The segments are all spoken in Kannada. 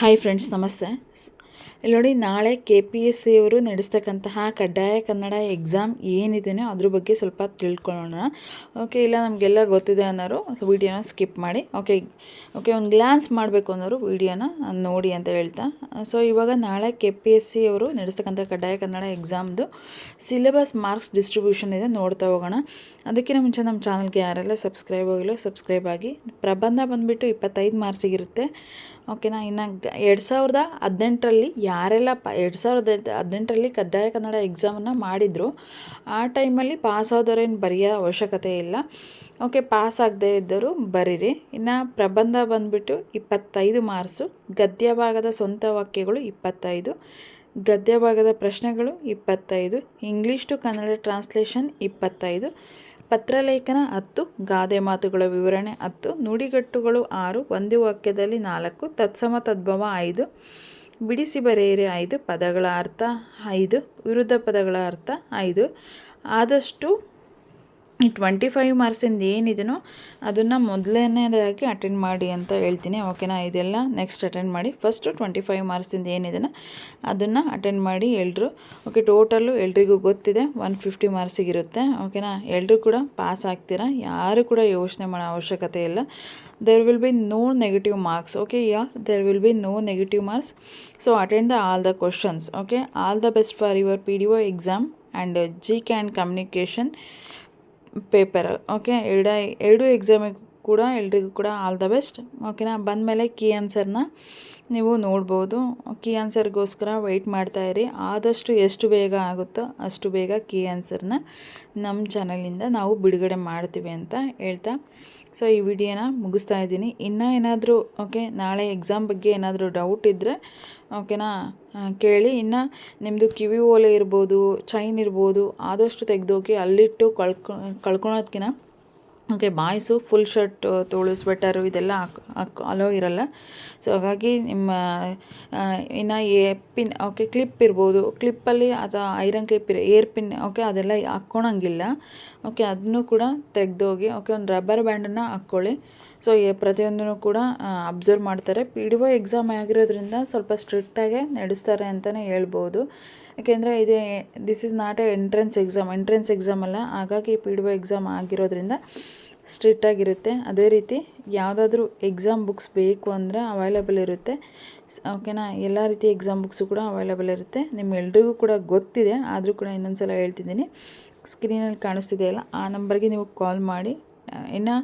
ಹಾಯ್ ಫ್ರೆಂಡ್ಸ್ ನಮಸ್ತೆ. ಇಲ್ಲಿ ನೋಡಿ ನಾಳೆ ಕೆ ಪಿ ಎಸ್ ಸಿ ಅವರು ನಡೆಸ್ತಕ್ಕಂತಹ ಕಡ್ಡಾಯ ಕನ್ನಡ ಎಕ್ಸಾಮ್ ಏನಿದೆಯೋ ಅದ್ರ ಬಗ್ಗೆ ಸ್ವಲ್ಪ ತಿಳ್ಕೊಳ್ಳೋಣ. ಓಕೆ ಇಲ್ಲ ನಮಗೆಲ್ಲ ಗೊತ್ತಿದೆ ಅನ್ನೋರು ವೀಡಿಯೋನ ಸ್ಕಿಪ್ ಮಾಡಿ. ಓಕೆ ಓಕೆ ಒಂದು ಗ್ಲಾನ್ಸ್ ಮಾಡಬೇಕು ಅನ್ನೋರು ವೀಡಿಯೋನ ನೋಡಿ ಅಂತ ಹೇಳ್ತಾ. ಸೊ ಇವಾಗ ನಾಳೆ ಕೆ ಪಿ ಎಸ್ ಸಿ ಅವರು ನಡೆಸ್ತಕ್ಕಂಥ ಕಡ್ಡಾಯ ಕನ್ನಡ ಎಕ್ಸಾಮ್ದು ಸಿಲೆಬಸ್ ಮಾರ್ಕ್ಸ್ ಡಿಸ್ಟ್ರಿಬ್ಯೂಷನ್ ಇದೆ ನೋಡ್ತಾ ಹೋಗೋಣ. ಅದಕ್ಕಿಂತ ಮುಂಚೆ ನಮ್ಮ ಚಾನಲ್ಗೆ ಯಾರೆಲ್ಲ ಸಬ್ಸ್ಕ್ರೈಬ್ ಆಗಿಲ್ಲ ಸಬ್ಸ್ಕ್ರೈಬ್ ಆಗಿ. ಪ್ರಬಂಧ ಬಂದುಬಿಟ್ಟು ಇಪ್ಪತ್ತೈದು ಮಾರ್ಕ್ಸಿಗಿರುತ್ತೆ ಓಕೆನಾ ಇನ್ನು ಎರಡು ಸಾವಿರದ ಹದಿನೆಂಟರಲ್ಲಿ ಯಾರೆಲ್ಲ ಪ, ಎರಡು ಸಾವಿರದ ಹದಿನೆಂಟರಲ್ಲಿ ಕಡ್ಡಾಯ ಕನ್ನಡ ಎಕ್ಸಾಮನ್ನು ಮಾಡಿದರು, ಆ ಟೈಮಲ್ಲಿ ಪಾಸ್ ಆದವ್ರೇನು ಬರೆಯೋ ಅವಶ್ಯಕತೆ ಇಲ್ಲ. ಓಕೆ ಪಾಸ್ ಆಗದೇ ಇದ್ದರು ಬರೀರಿ. ಇನ್ನು ಪ್ರಬಂಧ ಬಂದುಬಿಟ್ಟು ಇಪ್ಪತ್ತೈದು ಮಾರ್ಕ್ಸು ಗದ್ಯ ಭಾಗದ ಸ್ವಂತ ವಾಕ್ಯಗಳು ಇಪ್ಪತ್ತೈದು ಗದ್ಯ ಭಾಗದ ಪ್ರಶ್ನೆಗಳು ಇಪ್ಪತ್ತೈದು ಇಂಗ್ಲೀಷ್ ಟು ಕನ್ನಡ ಟ್ರಾನ್ಸ್ಲೇಷನ್ ಇಪ್ಪತ್ತೈದು ಪತ್ರಲೇಖನ ಹತ್ತು, ಗಾದೆ ಮಾತುಗಳ ವಿವರಣೆ ಹತ್ತು, ನುಡಿಗಟ್ಟುಗಳು ಆರು, ಒಂದು ವಾಕ್ಯದಲ್ಲಿ ನಾಲ್ಕು, ತತ್ಸಮ ತದ್ಭವ ಐದು, ಬಿಡಿಸಿ ಬರೆಯಿರಿ ಐದು ಪದಗಳ ಅರ್ಥ ಐದು, ವಿರುದ್ಧ ಪದಗಳ ಅರ್ಥ ಐದು. ಆದಷ್ಟು ಈ ಟ್ವೆಂಟಿ ಫೈವ್ ಮಾರ್ಕ್ಸಿಂದ ಏನಿದೆಯೋ ಅದನ್ನು ಮೊದಲನೇದಾಗಿ ಅಟೆಂಡ್ ಮಾಡಿ ಅಂತ ಹೇಳ್ತೀನಿ. ಓಕೆನಾ ಇದೆಲ್ಲ ನೆಕ್ಸ್ಟ್ ಅಟೆಂಡ್ ಮಾಡಿ. ಫಸ್ಟು ಟ್ವೆಂಟಿ ಫೈವ್ ಮಾರ್ಕ್ಸಿಂದ ಏನಿದೆಯೋ ಅದನ್ನು ಅಟೆಂಡ್ ಮಾಡಿ ಎಲ್ಲರೂ ಓಕೆ ಟೋಟಲ್ಲು ಎಲ್ರಿಗೂ ಗೊತ್ತಿದೆ. ಒನ್ ಫಿಫ್ಟಿ ಮಾರ್ಕ್ಸಿಗಿರುತ್ತೆ ಓಕೆನಾ ಎಲ್ಲರೂ ಕೂಡ ಪಾಸ್ ಆಗ್ತೀರಾ? ಯಾರು ಕೂಡ ಯೋಚನೆ ಮಾಡೋ ಅವಶ್ಯಕತೆ ಇಲ್ಲ. There will be no negative marks okay yeah there will be no negative marks so attend the all the questions okay all the best for your P D O exam and G can communication ಪೇಪರಲ್ಲಿ ಓಕೆ? ಎರಡ ಎರಡು ಎಕ್ಸಾಮಿಗೆ ಕೂಡ, ಎಲ್ರಿಗೂ ಕೂಡ ಆಲ್ ದ ಬೆಸ್ಟ್. ಓಕೆನಾ? ಬಂದಮೇಲೆ ಕೀ ಆನ್ಸರ್ನ ನೀವು ನೋಡ್ಬೋದು. ಕೀ ಆನ್ಸರ್ಗೋಸ್ಕರ ವೆಯ್ಟ್ ಇರಿ. ಆದಷ್ಟು ಎಷ್ಟು ಬೇಗ ಆಗುತ್ತೋ ಅಷ್ಟು ಬೇಗ ಕೀ ಆನ್ಸರ್ನ ನಮ್ಮ ಚಾನಲಿಂದ ನಾವು ಬಿಡುಗಡೆ ಮಾಡ್ತೀವಿ ಅಂತ ಹೇಳ್ತಾ. ಸೊ, ಈ ವಿಡಿಯೋನ ಮುಗಿಸ್ತಾ ಇದ್ದೀನಿ. ಇನ್ನೂ ಏನಾದರೂ, ಓಕೆ, ನಾಳೆ ಎಕ್ಸಾಮ್ ಬಗ್ಗೆ ಏನಾದರೂ ಡೌಟ್ ಇದ್ದರೆ ಓಕೆನಾ ಕೇಳಿ. ಇನ್ನು ನಿಮ್ಮದು ಕಿವಿ ಓಲೆ ಇರ್ಬೋದು ಚೈನ್ ಇರ್ಬೋದು, ಆದಷ್ಟು ತೆಗೆದೋಗಿ ಅಲ್ಲಿಟ್ಟು ಕಳ್ಕೊ ಕಳ್ಕೊಳೋದ್ಕಿಂತ ಓಕೆ, ಬಾಯ್ಸು ಫುಲ್ ಶರ್ಟ್ ತೋಳು ಸ್ವೆಟರು ಇದೆಲ್ಲ ಹಾಕ್ ಅಲೋ ಇರಲ್ಲ. ಸೊ ಹಾಗಾಗಿ ನಿಮ್ಮ ಇನ್ನು ಏ ಪಿನ್ ಓಕೆ ಕ್ಲಿಪ್ ಇರ್ಬೋದು. ಕ್ಲಿಪ್ಪಲ್ಲಿ ಅಥವಾ ಐರನ್ ಕ್ಲಿಪ್ ಇರೋ ಏರ್ ಪಿನ್ ಓಕೆ, ಅದೆಲ್ಲ ಹಾಕ್ಕೊಳಂಗಿಲ್ಲ. ಓಕೆ ಅದನ್ನು ಕೂಡ ತೆಗೆದೋಗಿ, ಓಕೆ, ಒಂದು ರಬ್ಬರ್ ಬ್ಯಾಂಡನ್ನು ಹಾಕ್ಕೊಳ್ಳಿ. ಸೊ ಪ್ರತಿಯೊಂದನ್ನು ಕೂಡ ಅಬ್ಸರ್ವ್ ಮಾಡ್ತಾರೆ. ಪಿ ಡಿ ಒ ಎಕ್ಸಾಮ್ ಆಗಿರೋದ್ರಿಂದ ಸ್ವಲ್ಪ ಸ್ಟ್ರಿಕ್ಟಾಗೆ ನಡೆಸ್ತಾರೆ ಅಂತಲೇ ಹೇಳ್ಬೋದು. ಯಾಕೆಂದರೆ ಇದು this is not a entrance exam entrance exam ಅಲ್ಲ. ಹಾಗಾಗಿ ಪಿ ಡಿ ಒ ಎಕ್ಸಾಮ್ ಆಗಿರೋದ್ರಿಂದ ಸ್ಟ್ರಿಕ್ಟಾಗಿರುತ್ತೆ. ಅದೇ ರೀತಿ ಯಾವುದಾದ್ರೂ ಎಕ್ಸಾಮ್ ಬುಕ್ಸ್ ಬೇಕು ಅಂದರೆ ಅವೈಲೇಬಲ್ ಇರುತ್ತೆ. ಓಕೆನಾ ಎಲ್ಲ ರೀತಿ ಎಕ್ಸಾಮ್ ಬುಕ್ಸು ಕೂಡ ಅವೈಲೇಬಲ್ ಇರುತ್ತೆ. ನಿಮ್ಮೆಲ್ರಿಗೂ ಕೂಡ ಗೊತ್ತಿದೆ. ಆದರೂ ಕೂಡ ಇನ್ನೊಂದು ಸಲ ಹೇಳ್ತಿದ್ದೀನಿ ಸ್ಕ್ರೀನಲ್ಲಿ ಕಾಣಿಸ್ತಿದೆಯಲ್ಲ ಆ ನಂಬರ್ಗೆ ನೀವು ಕಾಲ್ ಮಾಡಿ. ಇನ್ನು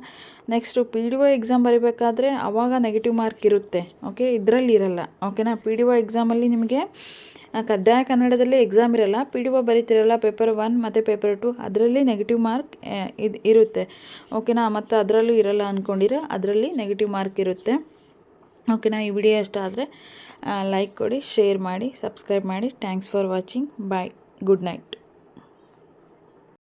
next P D O exam ಬರೀಬೇಕಾದ್ರೆ ಆವಾಗ ನೆಗೆಟಿವ್ ಮಾರ್ಕ್ ಇರುತ್ತೆ. ಓಕೆ ಇದರಲ್ಲಿ ಇರಲ್ಲ. ಓಕೆನಾ ಪಿ ಡಿ ಒ ಎಕ್ಸಾಮಲ್ಲಿ ನಿಮಗೆ ಕಡ್ಡಾಯ ಕನ್ನಡದಲ್ಲಿ ಎಕ್ಸಾಮ್ ಇರಲ್ಲ ಪಿ ಡಿ ಒ ಬರೀತಿರಲ್ಲ ಪೇಪರ್ ಒನ್ ಮತ್ತು ಪೇಪರ್ ಟು ಅದರಲ್ಲಿ ನೆಗೆಟಿವ್ ಮಾರ್ಕ್ ಇದು, ಇರುತ್ತೆ. ಓಕೆನಾ ಮತ್ತು ಅದರಲ್ಲೂ ಇರಲ್ಲ ಅಂದ್ಕೊಂಡಿರೋ ಅದರಲ್ಲಿ ನೆಗೆಟಿವ್ ಮಾರ್ಕ್ ಇರುತ್ತೆ. ಓಕೆನಾ ಈ ವಿಡಿಯೋ ಇಷ್ಟ ಆದರೆ ಲೈಕ್ ಕೊಡಿ ಶೇರ್ ಮಾಡಿ ಸಬ್ಸ್ಕ್ರೈಬ್ ಮಾಡಿ. Thanks for watching bye good night